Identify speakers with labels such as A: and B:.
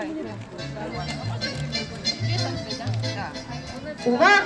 A: 자, 들어가
B: 오가